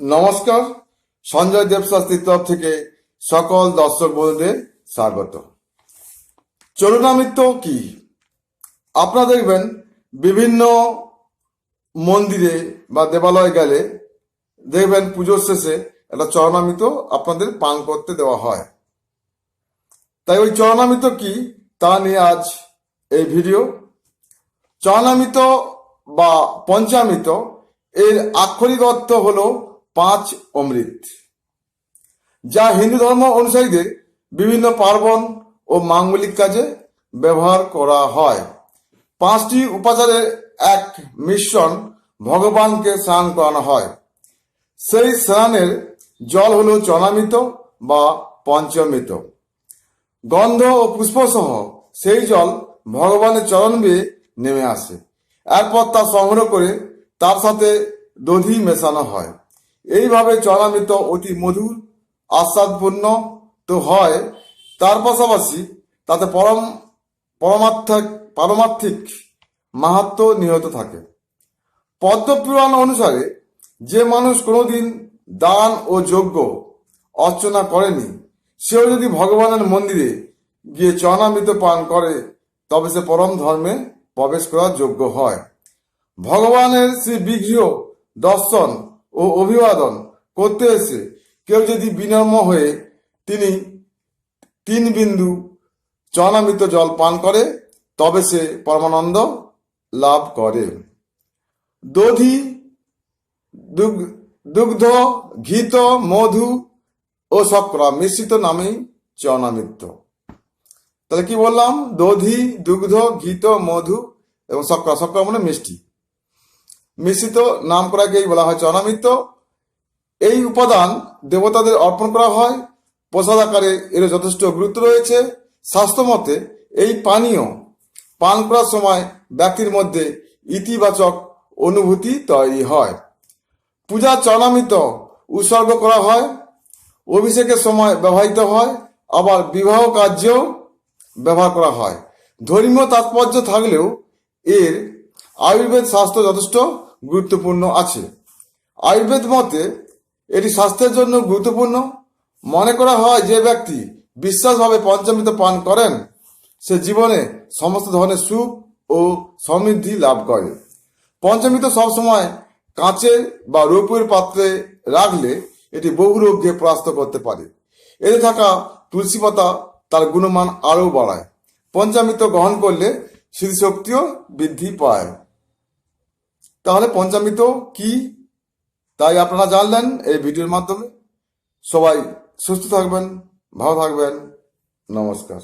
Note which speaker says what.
Speaker 1: নমস্কার, সঞ্জয় দেবশাস্ত্রীর তরফ থেকে সকল দর্শক বন্ধুদের স্বাগত। চরণামিত্র কি? আপনারা দেখবেন বিভিন্ন মন্দিরে বা দেবালয়ে গেলে দেখবেন পুজোর শেষে একটা চরণামিত আপনাদের পান করতে দেওয়া হয়। তাই ওই চরণামিত কি? তা নিয়ে আজ এই ভিডিও। চরণামিত বা পঞ্চামিত এর আক্ষরিক অর্থ হলো পাঁচ অমৃত, যা হিন্দু ধর্ম অনুসারীদের বিভিন্ন পার্বণ ও মাঙ্গলিক কাজে ব্যবহার করা হয়। পাঁচটি উপাচারের এক মিশ্রণ ভগবানকে স্নান করানো হয়। সেই স্নানের জল হল চনামিত বা পঞ্চমিত। গন্ধ ও পুষ্পসহ সেই জল ভগবানের চরণ বেয়ে নেমে আসে। এরপর তা সংগ্রহ করে তার সাথে দধি মেশানো হয়। এইভাবে চরামিত অতি মধুর, আস্বাদপূর্ণ তো হয়। তার পাশাপাশি তাতে পরম, পরমার্থিক, পারমার্থিক মাহাত্ম নিহত থাকে। পদ্মপুরাণ অনুসারে যে মানুষ কোনোদিন দান ও যজ্ঞ অর্চনা করেনি, সেও যদি ভগবানের মন্দিরে গিয়ে চরণামৃত পান করে, তবে সে পরম ধর্মে প্রবেশ করার যোগ্য হয়। ভগবানের শ্রী বিগ্রহ দর্শন ও অভিবাদন করতে এসে কেউ যদি বিনম্র হয়ে তিনি তিন বিন্দু চরণামৃত জল পান করে, তবে সে পরমানন্দ লাভ করে। দধি দুগ- দুগ্ধ, ঘিত, মধু ও শক্রা মিশ্রিত নামেই চরণামৃত। তাহলে কি বললাম? দধি, দুগ্ধ, ঘিত, মধু এবং শক্রা শক্রা মানে মিষ্টি। মিশ্রিত নাম করাকেই বলা হয় চরণামৃত এই উপাদান দেবতাদের অর্পণ করা হয়, প্রসাদ আকারে এর যথেষ্ট গুরুত্ব রয়েছে। স্বাস্থ্য মতে, এই পানীয় পান করার সময় ব্যক্তির মধ্যে ইতিবাচক অনুভূতি তৈরি হয়। পূজা চরণামৃত উৎসর্গ করা হয়, অভিষেকের সময় ব্যবহৃত হয়, আবার বিবাহ কার্যেও ব্যবহার করা হয়। ধর্মীয় তাৎপর্য থাকলেও এর আয়ুর্বেদ শাস্ত্র যথেষ্ট গুরুত্বপূর্ণ আছে। আয়ুর্বেদ মতে, এটি স্বাস্থ্যের জন্য গুরুত্বপূর্ণ। মনে করা হয় যে ব্যক্তি বিশ্বাসভাবে পঞ্চমৃত পান করেন, সে জীবনে সমস্ত ধরনের সুখ ও সমৃদ্ধি লাভ করে। পঞ্চমৃত সবসময় কাঁচের বা রৌপ্যের পাত্রে রাখলে এটি বহু রোগকে পরাস্ত করতে পারে। এতে থাকা তুলসী পাতা তার গুণমান আরও বাড়ায়। পঞ্চামৃত গ্রহণ করলে স্মৃতিশক্তিও বৃদ্ধি পায়। তাহলে পঞ্চামৃত কি? তাই আপনারা জানলেন এই ভিডিওর মাধ্যমে। সবাই সুস্থ থাকবেন, ভালো থাকবেন। নমস্কার।